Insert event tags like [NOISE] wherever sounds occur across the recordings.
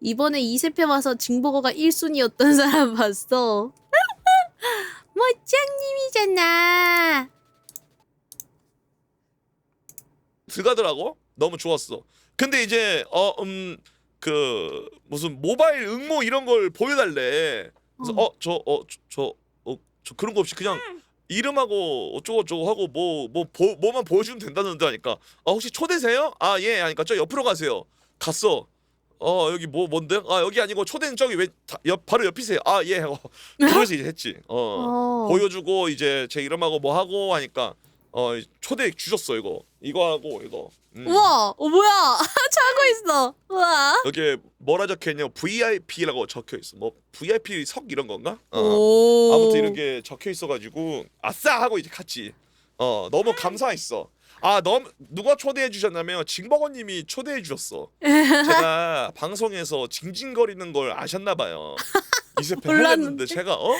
이번에 2세패 와서 징버거가 1순위였던 사람 봤어. [LAUGHS] 멋쟁님이잖아. 들어가더라고. 너무 좋았어. 근데 이제 어음그 무슨 모바일 응모 이런 걸 보여달래. 그래서 어. 어저어저어저 그런 거 없이 그냥 이름하고 어쩌고 저쩌고 하고 뭐 뭐 뭐만 보여주면 된다는데 하니까 아 혹시 초대세요? 아 예 하니까 저 옆으로 가세요. 갔어. 어 여기 뭐 뭔데? 아 여기 아니고 초대는 저기 왜옆 바로 옆이세요. 아예 하고 그래서 이제 했지. 어. 어. 보여주고 이제 제 이름하고 뭐 하고 하니까 어 초대 주셨어 이거 이거 하고 이거 음. 우와, 어 뭐야? [LAUGHS] 자고 있어. 우와. 여기에 뭐라 적혀있냐 VIP라고 적혀있어 뭐 VIP 석 이런 건가 어. 오. 아무튼 이런 게 적혀있어가지고 아싸 하고 이제 갔지 어 너무 감사했어 아 너무 누가 초대해 주셨냐면 징버거님이 초대해 주셨어 제가 [LAUGHS] 방송에서 징징거리는 걸 아셨나 봐요 이세패 몰랐는데. 하려는데 제가 어?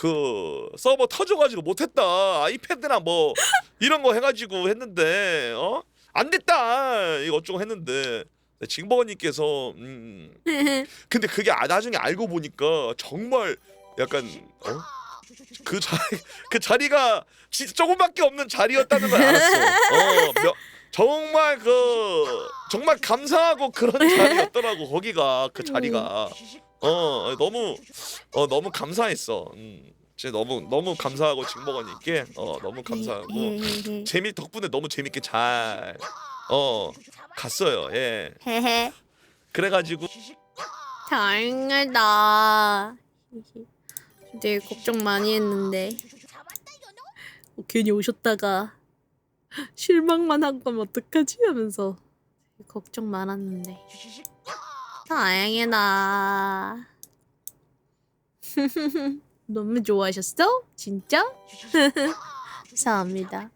그 서버 터져가지고 못했다 아이패드나 뭐 이런 거 해가지고 했는데 어? 안 됐다 이거 어쩌고 했는데 징버거님께서 음 [LAUGHS] 근데 그게 아- 나중에 알고 보니까 정말 약간 어? 그 자리 그 자리가 진짜 조금밖에 없는 자리였다는 걸 알았어. 어, 며- 정말 그 정말 감사하고 그런 자리였더라고 거기가 그 자리가 어 너무 어 너무 감사했어. 음, 진짜 너무 너무 감사하고 징버거님께 어 너무 감사하고 헤헤헤. 재미 덕분에 너무 재밌게 잘 어 갔어요. 예. 헤헤. 그래가지고 다행이다. 되게 걱정 많이 했는데 어, 괜히 오셨다가 실망만 한 거면 어떡하지 하면서 걱정 많았는데 다행이다. [LAUGHS] 너무 좋아하셨어? 진짜? [LAUGHS] 감사합니다.